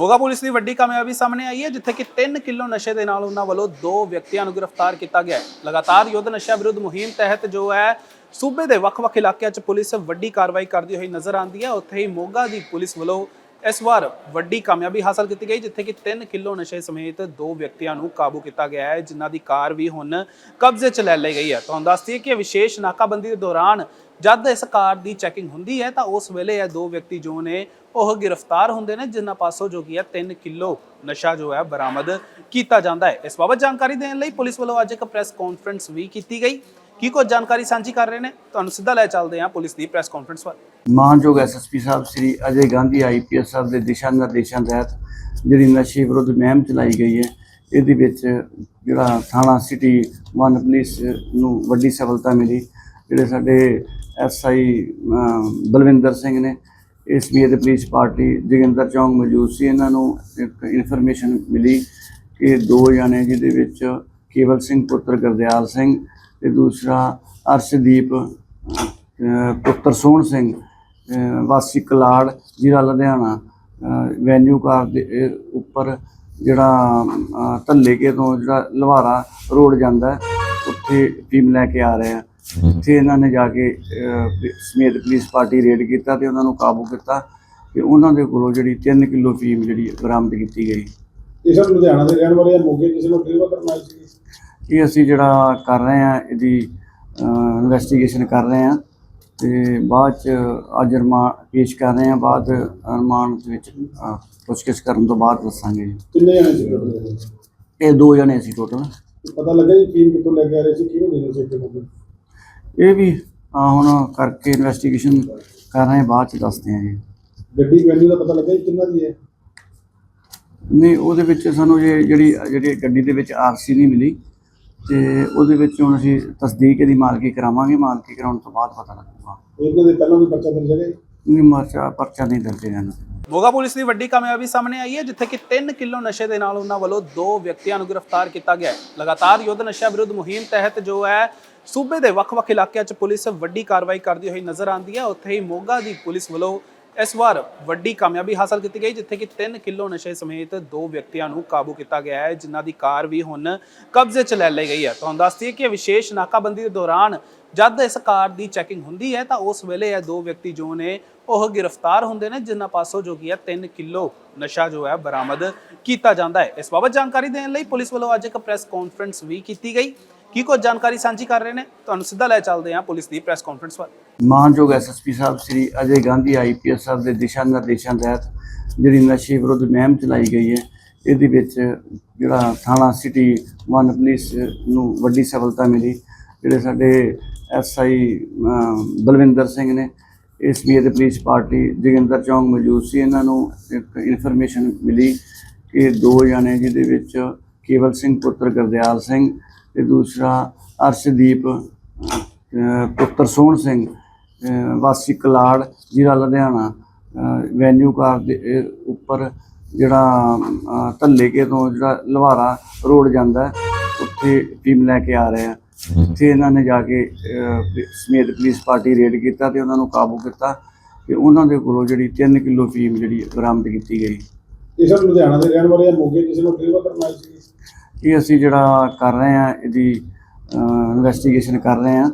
Moga police ਦੀ ਵੱਡੀ ਕਾਮਯਾਬੀ ਸਾਹਮਣੇ ਆਈ ਹੈ, ਜਿੱਥੇ ਕਿ 3 ਕਿਲੋ ਨਸ਼ੇ ਦੇ ਨਾਲ ਉਹਨਾਂ ਵੱਲੋਂ ਦੋ ਵਿਅਕਤੀਆਂ ਨੂੰ ਗ੍ਰਿਫਤਾਰ ਕੀਤਾ ਗਿਆ ਹੈ। ਲਗਾਤਾਰ ਯੁੱਧ ਨਸ਼ਾ ਵਿਰੁੱਧ ਮੁਹਿੰਮ ਤਹਿਤ ਜੋ ਹੈ, ਸੂਬੇ ਦੇ ਵੱਖ-ਵੱਖ ਇਲਾਕਿਆਂ 'ਚ ਪੁਲਿਸ ਵੱਡੀ ਕਾਰਵਾਈ ਕਰਦੀ ਹੋਈ ਨਜ਼ਰ ਆਉਂਦੀ ਹੈ। ਉੱਥੇ ਹੀ ਮੋਗਾ ਦੀ ਪੁਲਿਸ ਵੱਲੋਂ ਇਸ ਵਾਰ ਵੱਡੀ ਕਾਮਯਾਬੀ ਹਾਸਲ ਕੀਤੀ ਗਈ, ਜਿੱਥੇ ਕਿ 3 ਕਿਲੋ ਨਸ਼ੇ ਸਮੇਤ ਦੋ ਵਿਅਕਤੀਆਂ ਨੂੰ ਕਾਬੂ ਕੀਤਾ ਗਿਆ ਹੈ, ਜਿਨ੍ਹਾਂ ਦੀ ਕਾਰ ਵੀ ਹੁਣ ਕਬਜ਼ੇ 'ਚ ਲੈ ਲਈ ਗਈ ਹੈ। ਤੁਹਾਨੂੰ ਦੱਸਦੀ ਹੈ ਕਿ ਵਿਸ਼ੇਸ਼ ਨਾਕਾਬੰਦੀ ਦੇ ਦੌਰਾਨ ਜਦ ਇਸ ਕਾਰ ਦੀ ਚੈਕਿੰਗ ਹੁੰਦੀ ਹੈ, ਤਾਂ ਉਸ ਵੇਲੇ ਇਹ ਦੋ ਵਿਅਕਤੀ ਜੋ ਨੇ, ਉਹ ਗ੍ਰਿਫਤਾਰ ਹੁੰਦੇ ਨੇ, ਜਿਨ੍ਹਾਂ ਪਾਸੋਂ ਜੋ ਕੀ ਹੈ 3 ਕਿਲੋ ਨਸ਼ਾ ਜੋ ਹੈ, ਬਰਾਮਦ ਕੀਤਾ ਜਾਂਦਾ ਹੈ। ਇਸ ਬਾਬਤ ਜਾਣਕਾਰੀ ਦੇਣ ਲਈ ਪੁਲਿਸ ਵੱਲੋਂ ਅੱਜ ਇੱਕ ਪ੍ਰੈਸ ਕਾਨਫਰੰਸ ਵੀ ਕੀਤੀ ਗਈ। ਕੀ ਕੁਝ ਜਾਣਕਾਰੀ ਸਾਂਝੀ ਕਰ ਰਹੇ ਨੇ? ਤੁਹਾਨੂੰ ਸਿੱਧਾ ਲੈ ਚੱਲਦੇ ਹਾਂ ਪੁਲਿਸ ਦੀ ਪ੍ਰੈਸ ਕਾਨਫਰੰਸ ਵੱਲ। ਮਾਨਯੋਗ ਐਸਐਸਪੀ ਸਾਹਿਬ, ਸ੍ਰੀ ਅਜੇ ਗਾਂਧੀ ਆਈਪੀਐਸ ਸਾਹਿਬ ਦੇ ਦਿਸ਼ਾ ਨਿਰਦੇਸ਼ਾਂ ਤਹਿਤ ਜਿਹੜੀ ਨਸ਼ੇ ਵਿਰੁੱਧ ਮੁਹਿੰਮ ਚਲਾਈ ਗਈ ਹੈ, ਇਹਦੇ ਵਿੱਚ ਜਿਹੜਾ ਥਾਣਾ ਸਿਟੀ ਵਨ ਪੁਲਿਸ ਨੂੰ ਵੱਡੀ ਸਫਲਤਾ ਮਿਲੀ। ਜਿਹੜੇ ਸਾਡੇ ਐਸਆਈ ਬਲਵਿੰਦਰ ਸਿੰਘ ਨੇ ਐਸਬੀਏ ਦੇ ਪੁਲਿਸ ਪਾਰਟੀ, ਜੋਗਿੰਦਰ ਚੌਂਗ ਮੌਜੂਦ ਸੀ, ਇਹਨਾਂ ਨੂੰ ਇੱਕ ਇਨਫੋਰਮੇਸ਼ਨ ਮਿਲੀ ਕਿ ਦੋ ਜਣੇ ਜਿਹਦੇ ਵਿੱਚ ਕੇਵਲ ਸਿੰਘ ਪੁੱਤਰ ਗੁਰਦਿਆਲ ਸਿੰਘ ਤੇ ਦੂਸਰਾ ਅਰਸ਼ਦੀਪ ਪੁੱਤਰ ਸੋਹਣ ਸਿੰਘ ਵਾਸੀ ਕਲਾੜ ਜ਼ਿਲ੍ਹਾ ਲੁਧਿਆਣਾ ਵੈਨਿਊ ਕਾਰ ਦੇ ਉੱਪਰ ਜਿਹੜਾ ਧੱਲੇਕੇ ਤੋਂ ਜਿਹੜਾ ਲਵਾਰਾ ਰੋਡ ਜਾਂਦਾ ਉੱਥੇ ਟੀਮ ਲੈ ਕੇ ਆ ਰਹੇ ਆ। ਉੱਥੇ ਇਹਨਾਂ ਨੇ ਜਾ ਕੇ ਸਮੇਤ ਪੁਲਿਸ ਪਾਰਟੀ ਰੇਡ ਕੀਤਾ ਤੇ ਉਹਨਾਂ ਨੂੰ ਕਾਬੂ ਕੀਤਾ ਤੇ ਉਹਨਾਂ ਦੇ ਕੋਲੋਂ ਜਿਹੜੀ 3 ਕਿਲੋ ਫੀਮ ਜਿਹੜੀ ਬਰਾਮਦ ਕੀਤੀ ਗਈ। ਇਹ ਸਭ ਲੁਧਿਆਣਾ ਦੇ ਰਹਿਣ ਵਾਲੇ ਆ ਮੋਗੇ ਕਿਸੇ ਨੂੰ ਡਿਲੀਵਰ ਕਰਨ ਸੀ? ਇਹ ਅਸੀਂ ਜਿਹੜਾ ਕਰ ਰਹੇ ਆ ਇਹਦੀ ਇਨਵੈਸਟੀਗੇਸ਼ਨ ਕਰ ਰਹੇ ਆ ਤੇ ਬਾਅਦ ਚ ਅੱਜ ਰਮਾ ਪੇਸ਼ ਕਰ ਰਹੇ ਆ ਬਾਅਦ ਰਮਾਨ ਦੇ ਵਿੱਚ ਪੁੱਛਗਿੱਛ ਕਰਨ ਤੋਂ ਬਾਅਦ ਦੱਸਾਂਗੇ ਜੀ। ਕਿੰਨੇ ਜਣੇ ਸੀ ਟੋਟਲ? ਇਹ ਦੋ ਜਣੇ ਸੀ ਟੋਟਲ ਪਤਾ ਲੱਗਾ ਜੀ ਫੀਮ ਕਿੱਥੋਂ ਲੈ ਕੇ ਆ ਰਹੇ ਸੀ ਕਿਹਨੂੰ ਦੇਣੀ ਸੀ ਮੋਗੇ ਇਹ ਵੀ ਅਹ, ਹੁਣ ਕਰਕੇ ਇਨਵੈਸਟੀਗੇਸ਼ਨ ਕਰ ਰਹੇ ਆ ਬਾਅਦ ਚ ਦੱਸਦੇ ਆ ਜੀ। ਗੱਡੀ ਵੈਨਿਊ ਦਾ ਪਤਾ ਲੱਗਾ ਜੀ ਕਿੰਨਾ ਦੀ ਹੈ? ਨਹੀਂ ਉਹਦੇ ਵਿੱਚ ਸਾਨੂੰ ਜੇ ਜਿਹੜੀ ਜਿਹੜੀ ਗੱਡੀ ਦੇ ਵਿੱਚ ਆਰਸੀ ਨਹੀਂ ਮਿਲੀ ਤੇ ਉਹਦੇ ਵਿੱਚ ਹੁਣ ਅਸੀਂ ਤਸਦੀਕ ਇਹਦੀ ਮਾਲਕੀ ਕਰਾਵਾਂਗੇ ਮਾਲਕੀ ਕਰਾਉਣ ਤੋਂ ਬਾਅਦ ਪਤਾ ਲੱਗੂਗਾ। ਇਹਨਾਂ ਦੇ ਪਹਿਲਾਂ ਵੀ ਪਰਚਾ ਦਰਜ ਹੈਗਾ? ਜੀ ਨਹੀਂ ਮਰਚਾ ਪਰਚਾ ਨਹੀਂ ਦਰਜ ਜਾਣਾ ਮੋਗਾ ਪੁਲਿਸ ਦੀ ਵੱਡੀ ਕਾਮਯਾਬੀ ਸਾਹਮਣੇ ਆਈ ਹੈ ਜਿੱਥੇ ਕਿ 3 ਕਿਲੋ ਨਸ਼ੇ ਦੇ ਨਾਲ ਉਹਨਾਂ ਵੱਲੋਂ ਦੋ ਵਿਅਕਤੀਆਂ ਨੂੰ ਗ੍ਰਿਫਤਾਰ ਕੀਤਾ ਗਿਆ ਹੈ। ਲਗਾਤਾਰ ਯੁੱਧ ਨਸ਼ਾ ਵਿਰੁੱਧ ਮੁਹਿੰਮ ਤਹਿਤ ਜੋ ਹੈ ਸੂਬੇ ਦੇ ਵੱਖ-ਵੱਖ ਇਲਾਕਿਆਂ 'ਚ ਪੁਲਿਸ ਵੱਡੀ ਕਾਰਵਾਈ ਕਰਦੀ ਹੋਈ ਨਜ਼ਰ ਆਉਂਦੀ ਹੈ। ਉੱਥੇ ਹੀ ਮੋਗਾ ਦੀ ਪੁਲਿਸ ਵੱਲੋਂ ਇਸ ਵਾਰ ਵੱਡੀ ਕਾਮਯਾਬੀ ਹਾਸਲ ਕੀਤੀ ਗਈ, ਜਿੱਥੇ ਕਿ 3 ਕਿਲੋ ਨਸ਼ੇ ਸਮੇਤ ਦੋ ਵਿਅਕਤੀਆਂ ਨੂੰ ਕਾਬੂ ਕੀਤਾ ਗਿਆ ਹੈ, ਜਿਨ੍ਹਾਂ ਦੀ ਕਾਰ ਵੀ ਹੁਣ ਕਬਜ਼ੇ 'ਚ ਲੈ ਲਈ ਗਈ ਹੈ। ਤੁਹਾਨੂੰ ਦੱਸਦੀ ਕਿ ਵਿਸ਼ੇਸ਼ ਨਾਕਾਬੰਦੀ ਦੇ ਦੌਰਾਨ ਜਦ ਇਸ ਕਾਰ ਦੀ ਚੈਕਿੰਗ ਹੁੰਦੀ ਹੈ, ਤਾਂ ਉਸ ਵੇਲੇ ਇਹ ਦੋ ਵਿਅਕਤੀ ਜੋ ਨੇ, ਉਹ ਗ੍ਰਿਫਤਾਰ ਹੁੰਦੇ ਨੇ, ਜਿਨ੍ਹਾਂ ਪਾਸੋਂ ਜੋ ਕੀ ਹੈ 3 ਕਿਲੋ ਨਸ਼ਾ ਜੋ ਹੈ ਬਰਾਮਦ ਕੀਤਾ ਜਾਂਦਾ ਹੈ। ਇਸ ਬਾਬਤ ਜਾਣਕਾਰੀ ਦੇਣ ਲਈ ਪੁਲਿਸ ਵੱਲੋਂ ਅੱਜ ਇੱਕ ਪ੍ਰੈਸ ਕਾਨਫਰੰਸ ਵੀ ਕੀਤੀ ਗਈ। ਕੀ ਕੁਝ ਜਾਣਕਾਰੀ ਸਾਂਝੀ ਕਰ ਰਹੇ ਨੇ? ਤੁਹਾਨੂੰ ਸਿੱਧਾ ਲੈ ਚੱਲਦੇ ਹਾਂ ਪੁਲਿਸ ਦੀ ਪ੍ਰੈਸ ਕਾਨਫਰੰਸ ਵੱਲ। ਮਾਨਯੋਗ ਐਸਐਸਪੀ ਸਾਹਿਬ, ਸ੍ਰੀ ਅਜੇ ਗਾਂਧੀ ਆਈਪੀਐਸ ਸਾਹਿਬ ਦੇ ਦਿਸ਼ਾ ਨਿਰਦੇਸ਼ਾਂ ਤਹਿਤ ਜਿਹੜੀ ਨਸ਼ੇ ਵਿਰੁੱਧ ਮੁਹਿੰਮ ਚਲਾਈ ਗਈ ਹੈ, ਇਹਦੇ ਵਿੱਚ ਜਿਹੜਾ ਥਾਣਾ ਸਿਟੀ ਵਨ ਪੁਲਿਸ ਨੂੰ ਵੱਡੀ ਸਫਲਤਾ ਮਿਲੀ। ਜਿਹੜੇ ਸਾਡੇ ਐਸਆਈ ਬਲਵਿੰਦਰ ਸਿੰਘ ਨੇ ਐਸਬੀਏ ਦੇ ਪੁਲਿਸ ਪਾਰਟੀ, ਜੋਗਿੰਦਰ ਚੌਂਗ ਮੌਜੂਦ ਸੀ, ਇਹਨਾਂ ਨੂੰ ਇੱਕ ਇਨਫੋਰਮੇਸ਼ਨ ਮਿਲੀ ਕਿ ਦੋ ਜਣੇ ਜਿਹਦੇ ਵਿੱਚ ਕੇਵਲ ਸਿੰਘ ਪੁੱਤਰ ਗੁਰਦਿਆਲ ਸਿੰਘ ਤੇ ਦੂਸਰਾ ਅਰਸ਼ਦੀਪ ਪੁੱਤਰ ਸੋਹਣ ਸਿੰਘ ਵਾਸੀ ਕਲਾੜ ਜ਼ਿਲ੍ਹਾ ਲੁਧਿਆਣਾ ਵੈਨਿਊ ਕਾਰ ਦੇ ਉੱਪਰ ਜਿਹੜਾ ਧੱਲੇਕੇ ਤੋਂ ਜਿਹੜਾ ਲਵਾਰਾ ਰੋਡ ਜਾਂਦਾ ਉੱਥੇ ਟੀਮ ਲੈ ਕੇ ਆ ਰਹੇ ਆ। ਉੱਥੇ ਇਹਨਾਂ ਨੇ ਜਾ ਕੇ ਸਮੇਤ ਪੁਲਿਸ ਪਾਰਟੀ ਰੇਡ ਕੀਤਾ ਤੇ ਉਹਨਾਂ ਨੂੰ ਕਾਬੂ ਕੀਤਾ ਤੇ ਉਹਨਾਂ ਦੇ ਕੋਲੋਂ ਜਿਹੜੀ 3 ਕਿਲੋ ਫੀਮ ਜਿਹੜੀ ਬਰਾਮਦ ਕੀਤੀ ਗਈ। ਇਹ ਸਭ ਲੁਧਿਆਣਾ ਦੇ ਰਹਿਣ ਵਾਲੇ ਆ ਮੋਗੇ ਕਿਸੇ ਨੂੰ ਡਿਲੀਵਰ ਕਰਨ ਸੀ ਇਹ ਅਸੀਂ ਜਿਹੜਾ ਕਰ ਰਹੇ ਆ ਇਹਦੀ ਇਨਵੈਸਟੀਗੇਸ਼ਨ ਕਰ ਰਹੇ ਆ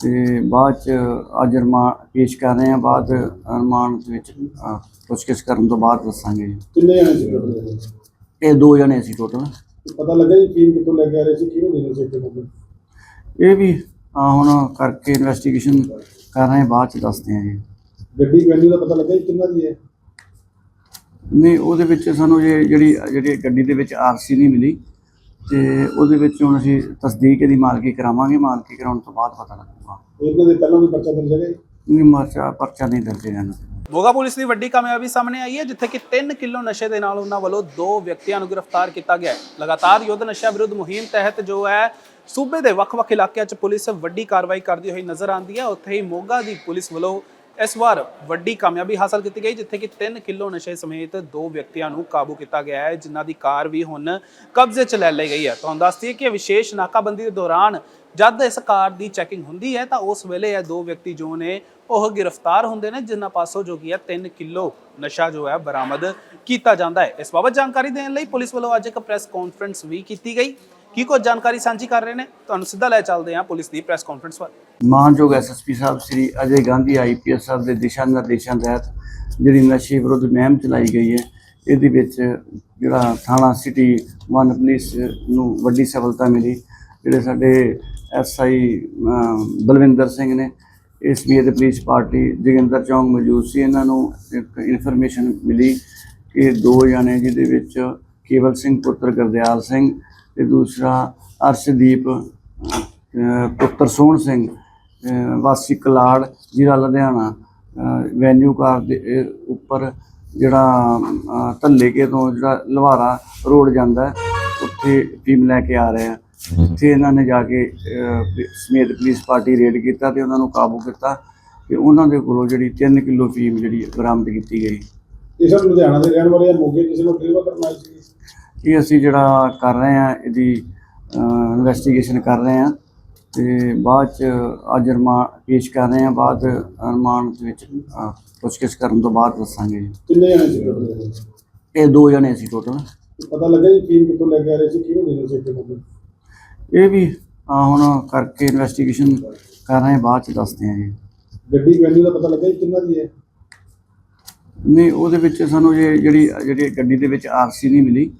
ਤੇ ਬਾਅਦ ਚ ਅੱਜ ਰਮਾ ਪੇਸ਼ ਕਰ ਰਹੇ ਆ ਬਾਅਦ ਰਮਾਨ ਦੇ ਵਿੱਚ ਪੁੱਛਗਿੱਛ ਕਰਨ ਤੋਂ ਬਾਅਦ ਦੱਸਾਂਗੇ। ਜੀ ਕਿੰਨੇ ਜਣੇ ਸੀ ਟੋਟਲ? ਇਹ ਦੋ ਜਣੇ ਸੀ ਟੋਟਲ ਪਤਾ ਲੱਗਾ ਜੀ ਫੀਮ ਕਿੱਥੋਂ ਲੈ ਕੇ ਆ ਰਹੇ ਸੀ ਕਿਹਨੂੰ ਦੇਣੀ ਸੀ ਇੱਥੇ ਇਹ ਵੀ ਅਹ, ਹੁਣ ਕਰਕੇ ਇਨਵੈਸਟੀਗੇਸ਼ਨ ਕਰ ਰਹੇ ਆ ਬਾਅਦ ਚ ਦੱਸਦੇ ਆ ਜੀ। ਗੱਡੀ ਵੈਨਿਊ ਦਾ ਪਤਾ ਲੱਗਾ ਜੀ ਕਿੰਨਾ ਦੀ ਹੈ? ਨਹੀਂ ਉਹਦੇ ਵਿੱਚ ਸਾਨੂੰ ਜੇ ਜਿਹੜੀ ਜਿਹੜੀ ਗੱਡੀ ਦੇ ਵਿੱਚ ਆਰਸੀ ਨਹੀਂ ਮਿਲੀ। ਤੇ ਉਹਦੇ ਵਿੱਚ ਹੁਣ ਅਸੀਂ ਤਸਦੀਕ ਇਹਦੀ ਮਾਲਕੀ ਕਰਾਵਾਂਗੇ ਮਾਲਕੀ ਕਰਾਉਣ ਤੋਂ ਬਾਅਦ ਪਤਾ ਲੱਗੂਗਾ। ਇਹਨਾਂ ਦੇ ਪਹਿਲਾਂ ਵੀ ਪਰਚਾ ਦਰਜ ਹੈਗਾ ਨਹੀਂ ਮਰਚਾ ਪਰਚਾ ਨਹੀਂ ਦਰਜ ਜਾਣਾ ਮੋਗਾ ਪੁਲਿਸ ਦੀ ਵੱਡੀ ਕਾਮਯਾਬੀ ਸਾਹਮਣੇ ਆਈ ਹੈ ਜਿੱਥੇ ਕਿ 3 ਕਿਲੋ ਨਸ਼ੇ ਦੇ ਨਾਲ ਉਹਨਾਂ ਵੱਲੋਂ ਦੋ ਵਿਅਕਤੀਆਂ ਨੂੰ ਗ੍ਰਿਫਤਾਰ ਕੀਤਾ ਗਿਆ ਹੈ। ਲਗਾਤਾਰ ਯੁੱਧ ਨਸ਼ਾ ਵਿਰੁੱਧ ਮੁਹਿੰਮ ਤਹਿਤ ਜੋ ਹੈ ਸੂਬੇ ਦੇ ਵੱਖ-ਵੱਖ ਇਲਾਕਿਆਂ 'ਚ ਪੁਲਿਸ ਵੱਡੀ ਕਾਰਵਾਈ ਕਰਦੀ ਹੋਈ ਨਜ਼ਰ ਆਉਂਦੀ ਹੈ। ਉੱਥੇ ਹੀ ਮੋਗਾ ਦੀ ਪੁਲਿਸ ਵੱਲੋਂ ਇਸ ਵਾਰ ਵੱਡੀ ਕਾਮਯਾਬੀ ਹਾਸਲ ਕੀਤੀ ਗਈ, ਜਿੱਥੇ ਕਿ 3 ਕਿਲੋ ਨਸ਼ੇ ਸਮੇਤ ਦੋ ਵਿਅਕਤੀਆਂ ਨੂੰ ਕਾਬੂ ਕੀਤਾ ਗਿਆ ਹੈ, ਜਿਨ੍ਹਾਂ ਦੀ ਕਾਰ ਵੀ ਹੁਣ ਕਬਜ਼ੇ 'ਚ ਲੈ ਲਈ ਗਈ ਹੈ। ਤੁਹਾਨੂੰ ਦੱਸਦੀ ਹੈ ਕਿ ਵਿਸ਼ੇਸ਼ ਨਾਕਾਬੰਦੀ ਦੇ ਦੌਰਾਨ ਜਦ ਇਸ ਕਾਰ ਦੀ ਚੈਕਿੰਗ ਹੁੰਦੀ ਹੈ, ਤਾਂ ਉਸ ਵੇਲੇ ਇਹ ਦੋ ਵਿਅਕਤੀ ਜੋ ਨੇ, ਉਹ ਗ੍ਰਿਫਤਾਰ ਹੁੰਦੇ ਨੇ, ਜਿਨ੍ਹਾਂ ਪਾਸੋਂ ਜੋ ਕੀ ਹੈ 3 ਕਿਲੋ ਨਸ਼ਾ ਜੋ ਹੈ, ਬਰਾਮਦ ਕੀਤਾ ਜਾਂਦਾ ਹੈ। ਇਸ ਬਾਬਤ ਜਾਣਕਾਰੀ ਦੇਣ ਲਈ ਪੁਲਿਸ ਵੱਲੋਂ ਅੱਜ ਇੱਕ ਪ੍ਰੈਸ ਕਾਨਫਰੰਸ ਵੀ ਕੀਤੀ ਗਈ। ਕੀ ਕੁਝ ਜਾਣਕਾਰੀ ਸਾਂਝੀ ਕਰ ਰਹੇ ਨੇ? ਤੁਹਾਨੂੰ ਸਿੱਧਾ ਲੈ ਚੱਲਦੇ ਹਾਂ ਪੁਲਿਸ ਦੀ ਪ੍ਰੈਸ ਕਾਨਫਰੰਸ ਵੱਲ। ਮਾਨਯੋਗ ਐਸਐਸਪੀ ਸਾਹਿਬ, ਸ੍ਰੀ ਅਜੇ ਗਾਂਧੀ ਆਈਪੀਐਸ ਸਾਹਿਬ ਦੇ ਦਿਸ਼ਾ ਨਿਰਦੇਸ਼ਾਂ ਤਹਿਤ ਜਿਹੜੀ ਨਸ਼ੇ ਵਿਰੁੱਧ ਮੁਹਿੰਮ ਚਲਾਈ ਗਈ ਹੈ, ਇਹਦੇ ਵਿੱਚ ਜਿਹੜਾ ਥਾਣਾ ਸਿਟੀ ਵਨ ਪੁਲਿਸ ਨੂੰ ਵੱਡੀ ਸਫਲਤਾ ਮਿਲੀ। ਜਿਹੜੇ ਸਾਡੇ ਐਸਆਈ ਬਲਵਿੰਦਰ ਸਿੰਘ ਨੇ, ਇਸ ਵੀ ਦੇ ਪੁਲਿਸ ਪਾਰਟੀ ਜੋਗਿੰਦਰ ਚੌਂਗ ਮੌਜੂਦ ਸੀ, ਇਹਨਾਂ ਨੂੰ ਇੱਕ ਇਨਫੋਰਮੇਸ਼ਨ ਮਿਲੀ ਕਿ ਦੋ ਜਣੇ ਜਿਹਦੇ ਵਿੱਚ ਕੇਵਲ ਸਿੰਘ ਪੁੱਤਰ ਗੁਰਦਿਆਲ ਸਿੰਘ ਤੇ ਦੂਸਰਾ ਅਰਸ਼ਦੀਪ ਪੁੱਤਰ ਸੋਹਣ ਸਿੰਘ ਵਾਸੀ ਕਲਾੜ ਜ਼ਿਲ੍ਹਾ ਲੁਧਿਆਣਾ ਵੈਨਿਊ ਕਾਰ ਦੇ ਉੱਪਰ ਜਿਹੜਾ ਧੱਲੇਕੇ ਤੋਂ ਜਿਹੜਾ ਲਵਾਰਾ ਰੋਡ ਜਾਂਦਾ ਉੱਥੇ ਟੀਮ ਲੈ ਕੇ ਆ ਰਹੇ ਆ। ਇੱਥੇ ਇਹਨਾਂ ਨੇ ਜਾ ਕੇ ਸਮੇਤ ਪੁਲਿਸ ਪਾਰਟੀ ਰੇਡ ਕੀਤਾ ਤੇ ਉਹਨਾਂ ਨੂੰ ਕਾਬੂ ਕੀਤਾ ਤੇ ਉਹਨਾਂ ਦੇ ਕੋਲੋਂ ਜਿਹੜੀ 3 ਕਿਲੋ ਫੀਮ ਜਿਹੜੀ ਬਰਾਮਦ ਕੀਤੀ ਗਈ। ਇਹ ਸਰ ਲੁਧਿਆਣਾ ਦੇ ਰਹਿਣ ਵਾਲੇ ਆ ਮੋਗੇ ਕਿਸੇ ਨੂੰ ਡਿਲੀਵਰ ਕਰਨ ਸੀ ਇਹ ਅਸੀਂ ਜਿਹੜਾ ਕਰ ਰਹੇ ਆ ਇਹਦੀ ਇਨਵੈਸਟੀਗੇਸ਼ਨ ਕਰ ਰਹੇ ਆ ਤੇ ਬਾਅਦ ਚ ਅੱਜ ਰਮਾ ਪੇਸ਼ ਕਰ ਰਹੇ ਆ ਬਾਅਦ ਰਮਾਨ ਦੇ ਵਿੱਚ ਪੁੱਛਗਿੱਛ ਕਰਨ ਤੋਂ ਬਾਅਦ ਦੱਸਾਂਗੇ ਜੀ। ਕਿੰਨੇ ਜਣੇ ਸੀ total? ਇਹ ਦੋ ਜਣੇ ਸੀ ਟੋਟਲ ਪਤਾ ਲੱਗਾ ਜੀ ਟੀਮ ਕਿੱਥੋਂ ਲੈ ਕੇ ਆ ਰਹੇ ਸੀ ਕਿਹਨੂੰ ਦੇਣੇ ਸੀ ਇੱਥੇ ਇਹ ਵੀ ਅਹ, ਹੁਣ ਕਰਕੇ ਇਨਵੈਸਟੀਗੇਸ਼ਨ ਕਰ ਰਹੇ ਆ ਬਾਅਦ ਚ ਦੱਸਦੇ ਆ ਜੀ ਗੱਡੀ ਵੈਨਿਊ ਦਾ ਪਤਾ ਲੱਗਾ ਜੀ ਕਿੰਨਾ ਦੀ ਹੈ ਨਹੀਂ ਉਹਦੇ ਵਿੱਚ ਸਾਨੂੰ ਜੇ ਜਿਹੜੀ ਜਿਹੜੀ ਗੱਡੀ ਦੇ ਵਿੱਚ ਆਰਸੀ ਨਹੀਂ ਮਿਲੀ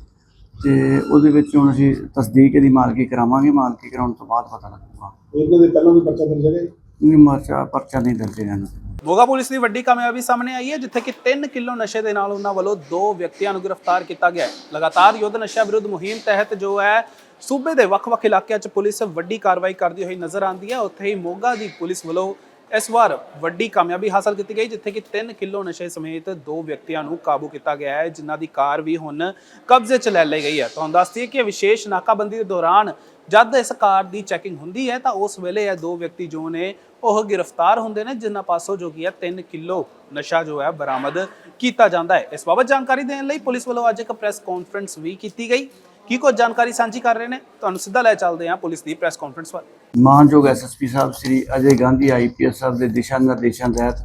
ਤੇ ਉਹਦੇ ਵਿੱਚ ਹੁਣ ਅਸੀਂ ਤਸਦੀਕ ਇਹਦੀ ਮਾਲਕੀ ਕਰਾਵਾਂਗੇ ਮਾਲਕੀ ਕਰਾਉਣ ਤੋਂ ਬਾਅਦ ਪਤਾ ਲੱਗੂਗਾ। ਇਹਨਾਂ ਦੇ ਪਹਿਲਾਂ ਵੀ ਪਰਚਾ ਦਰਜ ਜੀ ਨਹੀਂ ਮਰਚਾ ਪਰਚਾ ਨਹੀਂ ਦਰਜ ਜਾਣਾ ਮੋਗਾ ਪੁਲਿਸ ਦੀ ਵੱਡੀ ਕਾਮਯਾਬੀ ਸਾਹਮਣੇ ਆਈ ਹੈ ਜਿੱਥੇ ਕਿ 3 ਕਿਲੋ ਨਸ਼ੇ ਦੇ ਨਾਲ ਉਹਨਾਂ ਵੱਲੋਂ ਦੋ ਵਿਅਕਤੀਆਂ ਨੂੰ ਗ੍ਰਿਫਤਾਰ ਕੀਤਾ ਗਿਆ ਹੈ। ਲਗਾਤਾਰ ਯੁੱਧ ਨਸ਼ਾ ਵਿਰੁੱਧ ਮੁਹਿੰਮ ਤਹਿਤ ਜੋ ਹੈ ਸੂਬੇ ਦੇ ਵੱਖ-ਵੱਖ ਇਲਾਕਿਆਂ 'ਚ ਪੁਲਿਸ ਵੱਡੀ ਕਾਰਵਾਈ ਕਰਦੀ ਹੋਈ ਨਜ਼ਰ ਆਉਂਦੀ ਹੈ। ਉੱਥੇ ਹੀ ਮੋਗਾ ਦੀ ਪੁਲਿਸ ਵੱਲੋਂ ਇਸ ਵਾਰ ਵੱਡੀ ਕਾਮਯਾਬੀ ਹਾਸਲ ਕੀਤੀ ਗਈ, ਜਿੱਥੇ ਕਿ 3 ਕਿਲੋ ਨਸ਼ੇ ਸਮੇਤ ਦੋ ਵਿਅਕਤੀਆਂ ਨੂੰ ਕਾਬੂ ਕੀਤਾ ਗਿਆ ਹੈ, ਜਿਨ੍ਹਾਂ ਦੀ ਕਾਰ ਵੀ ਹੁਣ ਕਬਜ਼ੇ 'ਚ ਲੈ ਲਈ ਗਈ ਹੈ। ਤੁਹਾਨੂੰ ਦੱਸਦੀ ਹੈ ਕਿ ਵਿਸ਼ੇਸ਼ ਨਾਕਾਬੰਦੀ ਦੇ ਦੌਰਾਨ ਜਦ ਇਸ ਕਾਰ ਦੀ ਚੈਕਿੰਗ ਹੁੰਦੀ ਹੈ, ਤਾਂ ਉਸ ਵੇਲੇ ਇਹ ਦੋ ਵਿਅਕਤੀ ਜੋ ਨੇ, ਉਹ ਗ੍ਰਿਫਤਾਰ ਹੁੰਦੇ ਨੇ, ਜਿਨ੍ਹਾਂ ਪਾਸੋਂ ਜੋ ਕੀ ਹੈ 3 ਕਿਲੋ ਨਸ਼ਾ ਜੋ ਹੈ, ਬਰਾਮਦ ਕੀਤਾ ਜਾਂਦਾ ਹੈ। ਇਸ ਬਾਬਤ ਜਾਣਕਾਰੀ ਦੇਣ ਲਈ ਪੁਲਿਸ ਵੱਲੋਂ ਅੱਜ ਇੱਕ ਪ੍ਰੈਸ ਕਾਨਫਰੰਸ ਵੀ ਕੀਤੀ ਗਈ। ਕੀ ਕੁਝ ਜਾਣਕਾਰੀ ਸਾਂਝੀ ਕਰ ਰਹੇ ਨੇ? ਤੁਹਾਨੂੰ ਸਿੱਧਾ ਲੈ ਚੱਲਦੇ ਹਾਂ ਪੁਲਿਸ ਦੀ ਪ੍ਰੈਸ ਕਾਨਫਰੰਸ ਵੱਲ। ਮਾਨਯੋਗ ਐਸਐਸਪੀ ਸਾਹਿਬ, ਸ੍ਰੀ ਅਜੇ ਗਾਂਧੀ ਆਈਪੀਐਸ ਸਾਹਿਬ ਦੇ ਦਿਸ਼ਾ ਨਿਰਦੇਸ਼ਾਂ ਤਹਿਤ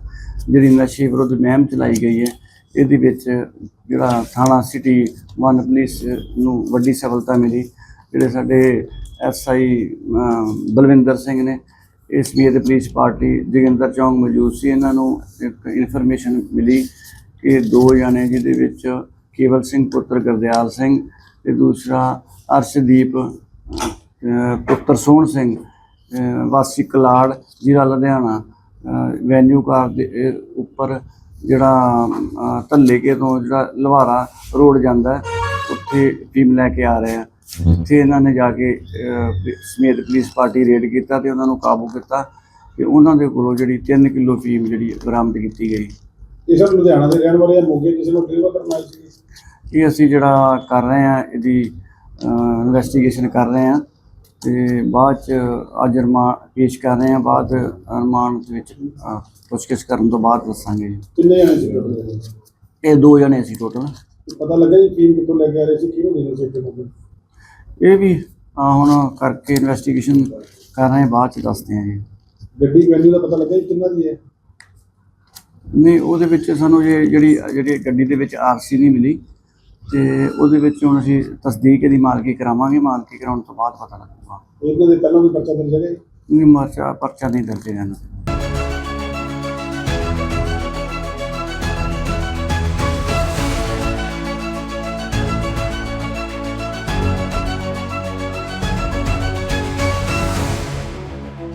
ਜਿਹੜੀ ਨਸ਼ੇ ਵਿਰੁੱਧ ਮੁਹਿੰਮ ਚਲਾਈ ਗਈ ਹੈ, ਇਹਦੇ ਵਿੱਚ ਜਿਹੜਾ ਥਾਣਾ ਸਿਟੀ ਵਨ ਪੁਲਿਸ ਨੂੰ ਵੱਡੀ ਸਫਲਤਾ ਮਿਲੀ। ਜਿਹੜੇ ਸਾਡੇ ਐਸਆਈ ਬਲਵਿੰਦਰ ਸਿੰਘ ਨੇ ਇਸ ਵੀ ਦੇ ਪੁਲਿਸ ਪਾਰਟੀ, ਜੋਗਿੰਦਰ ਚੌਂਗ ਮੌਜੂਦ ਸੀ, ਇਹਨਾਂ ਨੂੰ ਇੱਕ ਇਨਫੋਰਮੇਸ਼ਨ ਮਿਲੀ ਕਿ ਦੋ ਜਣੇ ਜਿਹਦੇ ਵਿੱਚ ਕੇਵਲ ਸਿੰਘ ਪੁੱਤਰ ਗੁਰਦਿਆਲ ਸਿੰਘ ਤੇ ਦੂਸਰਾ ਅਰਸ਼ਦੀਪ ਪੁੱਤਰ ਸੋਹਣ ਸਿੰਘ ਵਾਸੀ ਕਲਾੜ ਜ਼ਿਲ੍ਹਾ ਲੁਧਿਆਣਾ ਵੈਨਿਊ ਕਾਰ ਦੇ ਉੱਪਰ ਜਿਹੜਾ ਧੱਲੇਕੇ ਤੋਂ ਜਿਹੜਾ ਲਵਾਰਾ ਰੋਡ ਜਾਂਦਾ ਉੱਥੇ ਟੀਮ ਲੈ ਕੇ ਆ ਰਹੇ ਆ। ਇੱਥੇ ਇਹਨਾਂ ਨੇ ਜਾ ਕੇ ਸਮੇਤ ਪੁਲਿਸ ਪਾਰਟੀ ਰੇਡ ਕੀਤਾ ਤੇ ਉਹਨਾਂ ਨੂੰ ਕਾਬੂ ਕੀਤਾ ਤੇ ਉਹਨਾਂ ਦੇ ਕੋਲੋਂ ਜਿਹੜੀ 3 ਕਿਲੋ ਫੀਮ ਜਿਹੜੀ ਬਰਾਮਦ ਕੀਤੀ ਗਈ। ਇਹ ਸਰ ਲੁਧਿਆਣਾ ਦੇ ਰਹਿਣ ਵਾਲੇ ਆ ਮੋਗੇ ਕਿਸੇ ਨੂੰ ਡਿਲੀਵਰ ਕਰਨ ਸੀ ਇਹ ਅਸੀਂ ਜਿਹੜਾ ਕਰ ਰਹੇ ਆ ਇਹਦੀ ਇਨਵੈਸਟੀਗੇਸ਼ਨ ਕਰ ਰਹੇ ਆ ਤੇ ਬਾਅਦ ਚ ਅੱਜ ਰਮਾ ਪੇਸ਼ ਕਰ ਰਹੇ ਆ ਬਾਅਦ ਰਮਾਨ ਦੇ ਵਿੱਚ ਪੁੱਛਗਿੱਛ ਕਰਨ ਤੋਂ ਬਾਅਦ ਦੱਸਾਂਗੇ ਜੀ। ਕਿੰਨੇ ਜਣੇ ਸੀ total? ਇਹ ਦੋ ਜਣੇ ਸੀ ਟੋਟਲ ਪਤਾ ਲੱਗਾ ਜੀ ਟੀਮ ਕਿੱਥੋਂ ਲੈ ਕੇ ਆ ਰਹੇ ਸੀ ਕਿਹਨੂੰ ਦੇਣੇ ਸੀ ਮੌਕੇ ਇਹ ਵੀ ਅਹ, ਹੁਣ ਕਰਕੇ ਇਨਵੈਸਟੀਗੇਸ਼ਨ ਕਰ ਰਹੇ ਆ ਬਾਅਦ ਚ ਦੱਸਦੇ ਆ ਜੀ ਗੱਡੀ ਵੈਨਿਊ ਦਾ ਪਤਾ ਲੱਗਾ ਜੀ ਕਿੰਨਾ ਦੀ ਹੈ ਨਹੀਂ ਉਹਦੇ ਵਿੱਚ ਸਾਨੂੰ ਜੇ ਜਿਹੜੀ ਜਿਹੜੀ ਗੱਡੀ ਦੇ ਵਿੱਚ ਆਰਸੀ ਨਹੀਂ ਮਿਲੀ ਤੇ ਉਹਦੇ ਵਿੱਚ ਹੁਣ ਅਸੀਂ ਤਸਦੀਕ ਇਹਦੀ ਮਾਲਕੀ ਕਰਾਵਾਂਗੇ ਮਾਲਕੀ ਕਰਾਉਣ ਤੋਂ ਬਾਅਦ ਪਤਾ ਲੱਗੂਗਾ। ਇਹਨਾਂ ਦੇ ਪਹਿਲਾਂ ਵੀ ਪਰਚਾ ਦਰਜ ਹੈਗਾ ਜੀ? ਨਹੀਂ ਮਰਚਾ ਪਰਚਾ ਨਹੀਂ ਦਰਜ ਜਾਣਾ